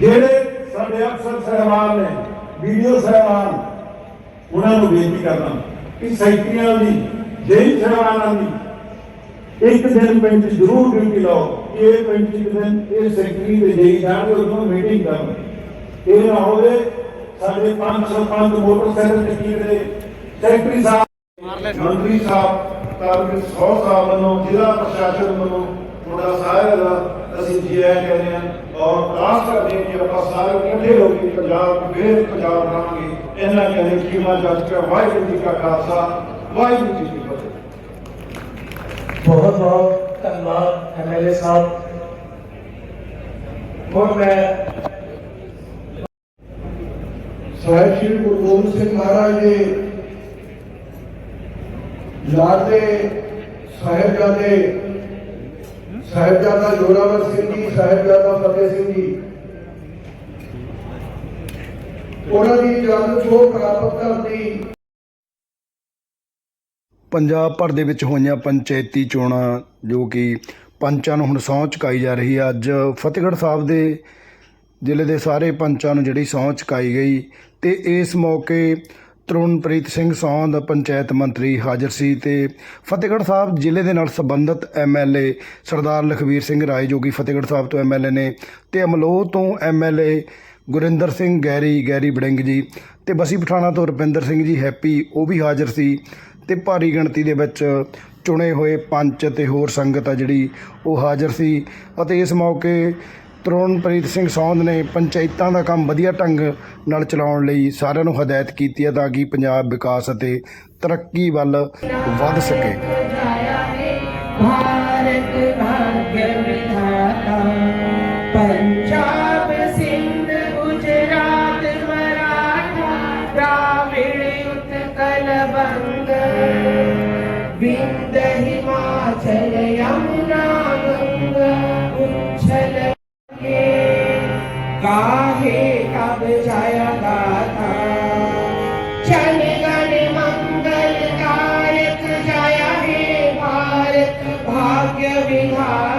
ਜਿਹੜੇ ਸਾਡੇ ਅਫਸਰ ਸਹਿਬਾਨ ਨੇ ਵੀਡੀਓ ਸਹਿਬਾਨ ਉਹਨਾਂ ਨੂੰ ਬੇਨਤੀ ਕਰਦਾ ਕਿ ਸੈਕਟਰੀਆਂ ਦੀ ਜੇਈ ਸਹਿਬਾਨਾਂ ਦੀ ਇੱਕ ਦਿਨ ਪਿੰਡ ਜ਼ਰੂਰ ਡਿਊਟੀ ਲਾਓ। ਕਿ ਇਹ ਪਿੰਡ ਇੱਕ ਦਿਨ ਇਹ ਸੈਕਟਰੀ ਦੇ ਜੇਈ ਜਾਣਗੇ ਉਦੋਂ ਮੀਟਿੰਗ ਕਰਨ ਇਹ ਨਾ ਹੋਵੇ ਸਾਡੇ ਪੰਜ ਸਰਪੰਚ ਮੋਟਰਸਾਈਕਲ ਤੇ ਕੀ ਦੇ ਸੈਕਟਰੀ ਸਾਹਿਬ ਮੰਤਰੀ ਸਾਹਿਬ ਕਾਰਪੋਰੇਟ ਸੌ ਸਾਹਿਬ ਵੱਲੋਂ ਜ਼ਿਲ੍ਹਾ ਪ੍ਰਸ਼ਾਸਨ ਵੱਲੋਂ ਤੁਹਾਡਾ ਸਾਰਿਆਂ ਦਾ ਅਸੀਂ ਜੀ ਆਇਆਂ ਕਹਿੰਦੇ ਹਾਂ ਔਰ ਆਸ ਕਰਦੇ ਹਾਂ ਕਿ ਆਪਾਂ ਸਾਰੇ ਇਕੱਠੇ ਹੋ ਕੇ ਪੰਜਾਬ ਫਿਰ ਪੰਜਾਬ ਬਣਾਵਾਂਗੇ ਇਹਨਾਂ ਕਹਿੰਦੇ ਕੀਮਾ ਜੱਜ ਕੇ ਵਾਹਿਗੁਰੂ ਜੀ ਕਾ ਖਾਲਸਾ ਵਾਹਿਗੁਰੂ ਜੀ ਕੀ ਫਤਿਹ ਬਹੁਤ ਬਹੁਤ ਧੰਨਵਾਦ ਐਮਐਲਏ ਸਾਹਿਬ ਹੁਣ ਮੈਂ ਸਾਹਿਬ ਸ਼੍ਰੀ ਗੁਰੂ ਗੋਬਿੰਦ ਸਿੰਘ ਮਹਾਰਾਜ ਦੇ ਲਾਡੇ ਸਾਹਿਬਜ਼ਾਦੇ ਸਾਹਿਬਜ਼ਾਦਾ ਜੋਰਾਵਰ ਸਿੰਘ ਜੀ, ਸਾਹਿਬਜ਼ਾਦਾ ਫਤਿਹ ਸਿੰਘ ਜੀ। ਉਹਨਾਂ ਦੀ ਜਨਮ ਛੋਹ ਪ੍ਰਾਪਤ ਕਰਨ ਪੰਜਾਬ ਭਰ ਦੇ ਵਿੱਚ ਹੋਈਆਂ ਪੰਚਾਇਤੀ ਚੋਣਾਂ, ਜੋ ਕਿ ਪੰਚਾਂ ਨੂੰ ਹੁਣ ਸਹੁੰ ਚੁਕਾਈ ਜਾ ਰਹੀ ਹੈ। ਅੱਜ ਫਤਿਹਗੜ੍ਹ ਸਾਹਿਬ ਦੇ ਜ਼ਿਲ੍ਹੇ ਦੇ ਸਾਰੇ ਪੰਚਾਂ ਨੂੰ ਜਿਹੜੀ ਸਹੁੰ ਚੁਕਾਈ ਗਈ ਤੇ ਇਸ ਮੌਕੇ ਤਰੁਣਪ੍ਰੀਤ ਸਿੰਘ ਸੌਂਦ ਪੰਚਾਇਤ ਮੰਤਰੀ ਹਾਜ਼ਰ ਸੀ ਤੇ ਫਤਿਹਗੜ੍ਹ ਸਾਹਿਬ ਜ਼ਿਲ੍ਹੇ ਦੇ ਨਾਲ ਸੰਬੰਧਿਤ ਐਮਐਲਏ ਸਰਦਾਰ ਲਖਵੀਰ ਸਿੰਘ ਰਾਏ, ਜੋ ਕਿ ਫਤਿਹਗੜ੍ਹ ਸਾਹਿਬ ਤੋਂ ਐਮਐਲਏ ਨੇ ਤੇ ਅਮਲੋਹ ਤੋਂ MLA Gurinder Singh Garry Garry Warring ji ਤੇ ਬਸੀ ਪਠਾਣਾ ਤੋਂ ਰੁਪਿੰਦਰ ਸਿੰਘ ਜੀ ਹੈਪੀ, ਉਹ ਵੀ ਹਾਜ਼ਰ ਸੀ ਤੇ ਭਾਰੀ ਗਿਣਤੀ ਦੇ ਵਿੱਚ ਚੁਣੇ ਹੋਏ ਪੰਚ ਤੇ ਹੋਰ ਸੰਗਤ ਆ ਜਿਹੜੀ ਉਹ ਹਾਜ਼ਰ ਸੀ ਅਤੇ ਇਸ ਮੌਕੇ ਤਰੁਣਪ੍ਰੀਤ ਸਿੰਘ ਸੌਂਦ ਨੇ ਪੰਚਾਇਤਾਂ ਦਾ ਕੰਮ ਵਧੀਆ ਢੰਗ ਨਾਲ ਚਲਾਉਣ ਲਈ ਸਾਰਿਆਂ ਨੂੰ ਹਦਾਇਤ ਕੀਤੀ ਹੈ ਤਾਂ ਕਿ ਪੰਜਾਬ ਵਿਕਾਸ ਅਤੇ ਤਰੱਕੀ ਵੱਲ ਵੱਧ ਸਕੇ। काहे कब जय गाथा जन गण मंगल गायक जय हे भारत भाग्य विधाता